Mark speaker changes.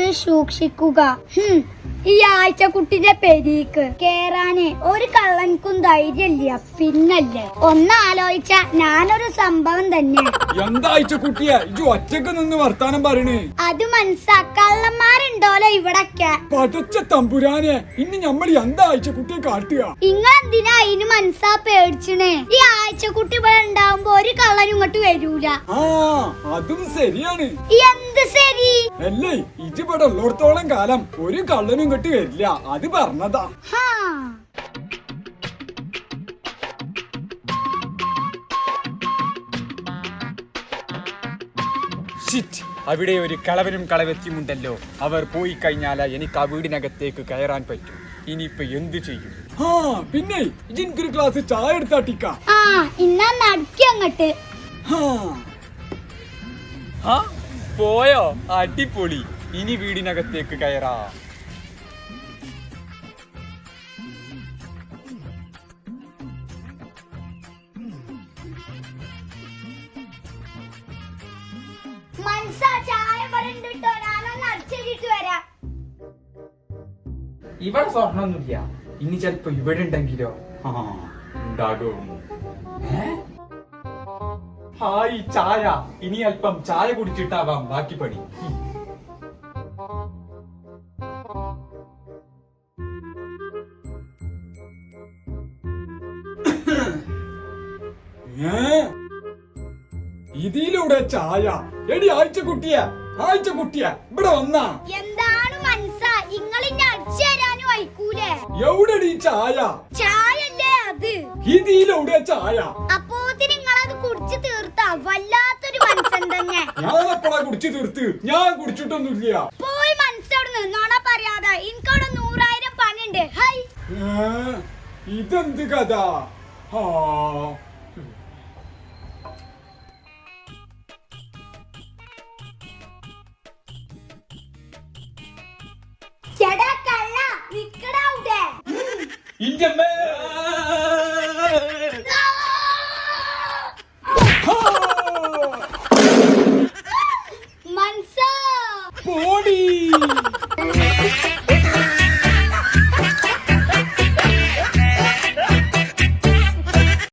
Speaker 1: കൊണ്ട് സൂക്ഷിക്കുക. ഹും, ഈ ആഴ്ച കുട്ടിന്റെ പെരീക്ക് കേറാന് ഒരു കള്ളൻക്കും ധൈര്യമില്ല. പിന്നല്ലേ? ഒന്ന് ആലോചിച്ച ഞാനൊരു സംഭവം തന്നെ.
Speaker 2: എന്താഴ്ച കുട്ടിയെ? ഒറ്റയ്ക്ക് നിന്ന് വർത്താനം പറയണേ.
Speaker 1: അത് മനസ്സാ കള്ളന്മാരുണ്ടോലോ ഇവിടൊക്കെ?
Speaker 2: പടച്ച തമ്പുരാനെ ഇനി നമ്മൾ എന്താഴ്ച കുട്ടിയെ കാട്ടുക?
Speaker 1: നിങ്ങൾ ഇങ്ങളെന്തിനാ അതിന് മനസ്സാ പേടിച്ചണേ? ഈ ആഴ്ച കുട്ടി ഇവിടെ ഉണ്ടാവുമ്പോ ഒരു കള്ളനും ഇങ്ങോട്ട് വരൂല.
Speaker 2: ആ അതും ശരിയാണ്.
Speaker 1: എന്ത് ശരി?
Speaker 2: അല്ലേ? ഇജ് ഇവിടെ ഉള്ളിടത്തോളം കാലം ഒരു കള്ളനും കെട്ടി വരില്ല. അത് പറഞ്ഞതാ. ഷിറ്റ്. അവിടെ ഒരു കളവനും കളവത്തിയുമുണ്ടല്ലോ. അവർ പോയി കഴിഞ്ഞാൽ എനിക്ക് ആ വീടിനകത്തേക്ക് കയറാൻ പറ്റും. ഇനിയിപ്പൊ എന്ത് ചെയ്യും? ആ പിന്നെ ഇജിൻക്കൊരു ഗ്ലാസ് ചായ എടുത്താട്ടിക്ക
Speaker 1: ആ ഇന്നാ നടക്കി അങ്ങട്ട്.
Speaker 2: ആ പോയോ? അടിപൊളി. ഇനി വീടിനകത്തേക്ക് കയറാ. ഇവിടെ സ്വർണൊന്നുമില്ല ഇനി ചിലപ്പോ ഇവിടെ ഉണ്ടെങ്കിലോ? ഉണ്ടാകും ഏ? ഹായ് ചായ. ഇനി അല്പം ചായ കുടിച്ചിട്ടാവാം ബാക്കി പണി. ഇതിലൂടെ ചായ. എടി ആഴ്ച കുട്ടിയ ആഴ്ച കുട്ടിയ ഇവിടെ വന്നാ.
Speaker 1: എന്താണ് മനസ്സാ? ഇങ്ങളിന്നെ അടിച്ചു തരാനും അയക്കൂലേ?
Speaker 2: എവിടെടി ചായ?
Speaker 1: ചായല്ലേ അത്?
Speaker 2: ഇതിലൂടെ ചായ.
Speaker 1: അപ്പോത്തിന് കുടിച്ചു തീർത്ത്.
Speaker 2: ഞാൻ കുടിച്ചിട്ടൊന്നുമില്ല.
Speaker 1: പോയി മനസ്സോട് നിന്നോണ പറയാതെ. എനിക്കവിടെ നൂറായിരം പണിണ്ട്?
Speaker 2: ഇതെന്ത് കഥ? ആ.